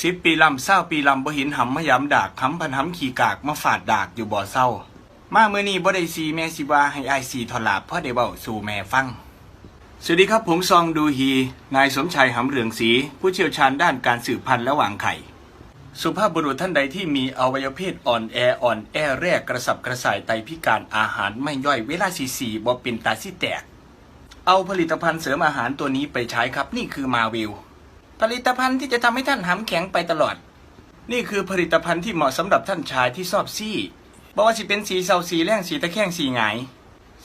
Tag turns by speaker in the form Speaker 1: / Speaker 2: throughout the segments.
Speaker 1: สิบปีลำเศร้าปีลำบ่หินหำมะยำดากหำพันหำขี่กากมาฝาดดากอยู่บ่อเศร้า มาเมื่อนี้บ่ได้ซีแม่สิว่าให้อายซีทอลาบพ่อได้เว้าสู่แม่ฟัง สวัสดีครับผมซองดูฮี นายสมชัยหำเรืองศรีผู้เชี่ยวชาญด้านการสืบพันธุ์และวางไข่ สุภาพบุรุษท่านใดที่มีอวัยวะเพศอ่อนแออ่อนแอแรกกระสับกระส่ายไตพิการอาหารไม่ย่อยเวลาสีสีบ่เป็นตาสิแตก เอาผลิตภัณฑ์เสริมอาหารตัวนี้ไปใช้ครับนี่คือมาวิว ผลิตภัณฑ์ที่จะทำให้ท่านหำแข็งไปตลอด นี่คือผลิตภัณฑ์ที่เหมาะสำหรับท่านชายที่ชอบซี่บอกว่าสิเป็นสีเศร้าสีแรงสีตะแคงสีหงาย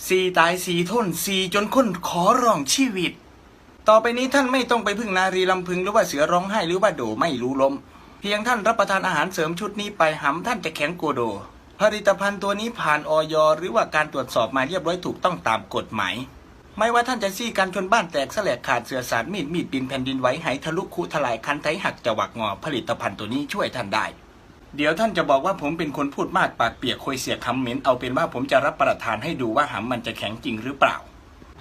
Speaker 1: สีตายสีทนสีจนคนขอร้องชีวิต ต่อไปนี้ท่านไม่ต้องไปพึ่งนารีลำพึงหรือว่าเสือร้องไห้หรือว่าโดไม่รู้ลม เพียงท่านรับประทานอาหารเสริมชุดนี้ไปหำท่านจะแข็งโกโด ผลิตภัณฑ์ตัวนี้ผ่านออยหรือว่าการตรวจสอบมาเรียบร้อยถูกต้องตามกฎหมาย ไม่ว่าท่านจะซี่การชนบ้านแตกแสลกขาดเสือสารมีดมีดบินแผ่นดินไหวไหทะลุคุทลายคันไทหักจะหวักงอผลิตภัณฑ์ตัวนี้ช่วยท่านได้ เดี๋ยวท่านจะบอกว่าผมเป็นคนพูดมากปากเปียกคุยเสียคำเหม็นเอาเป็นว่าผมจะรับประทานให้ดูว่าหำมันจะแข็งจริงหรือเปล่า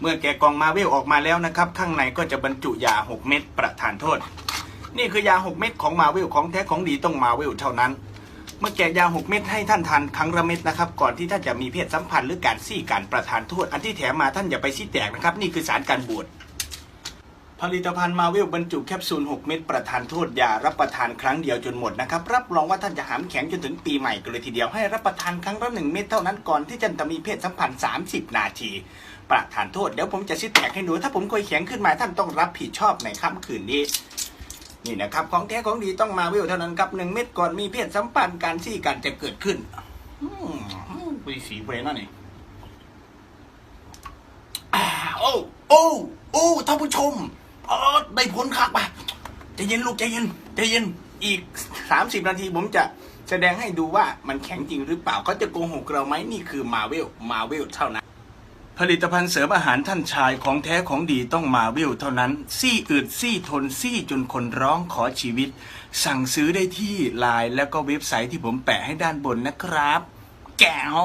Speaker 1: เมื่อแกกองมาเวลออกมาแล้วนะครับ ข้างในก็จะบรรจุยา 6 เม็ดประทานโทษ นี่คือยา 6 เม็ดของมาเวลของแท้ของดีต้องมาเวลเท่านั้น มื่อแกะยา 6 เม็ดให้ท่านทานครั้งละเม็ดนะครับ ก่อนที่ท่านจะมีเพศสัมพันธ์หรือการซี่การประทานโทษ อันที่แถมมาท่านอย่าไปซี่แตกนะครับ นี่คือสารการบวชผลิตภัณฑ์มาเวลบรรจุแคปซูล 6 เม็ดประทานโทษอย่ารับประทานครั้งเดียวจนหมดนะครับ รับรองว่าท่านจะหามแข็งจนถึงปีใหม่กันเลยทีเดียวให้รับประทานครั้งละหนึ่งเม็ดเท่านั้นก่อนที่จะมีเพศสัมพันธ์ 30 นาที ประทานโทษเดี๋ยวผมจะซิดแตกให้ดูถ้าผมเคยแข็งขึ้นมาท่านต้องรับผิดชอบในค่ำคืนนี้ นี่นะครับ ของแท้ของดีต้องมาเวลเท่านั้นครับหนึ่งเม็ดก่อนมีเพศสัมพันธ์การซี่กันจะเกิดขึ้นอืมปุยสีเบรนนั่นเองอ่าโอ้โอ้โอ้ท่านผู้ชมเออได้ผลคักปะใจเย็นลูกใจเย็นใจเย็นอีกสามสิบนาทีผมจะแสดงให้ดูว่ามันแข็งจริงหรือเปล่าเขาจะโกหกเราไหมนี่คือมาเวลมาเวลเท่านั้น ผลิตภัณฑ์เสริมอาหารท่านชายของแท้ของดีต้องมาเวลเท่านั้น ซี่อืดซี่ทนซี่จนคนร้องขอชีวิต สั่งซื้อได้ที่ไลน์และก็เว็บไซต์ที่ผมแปะให้ด้านบนนะครับแก้ว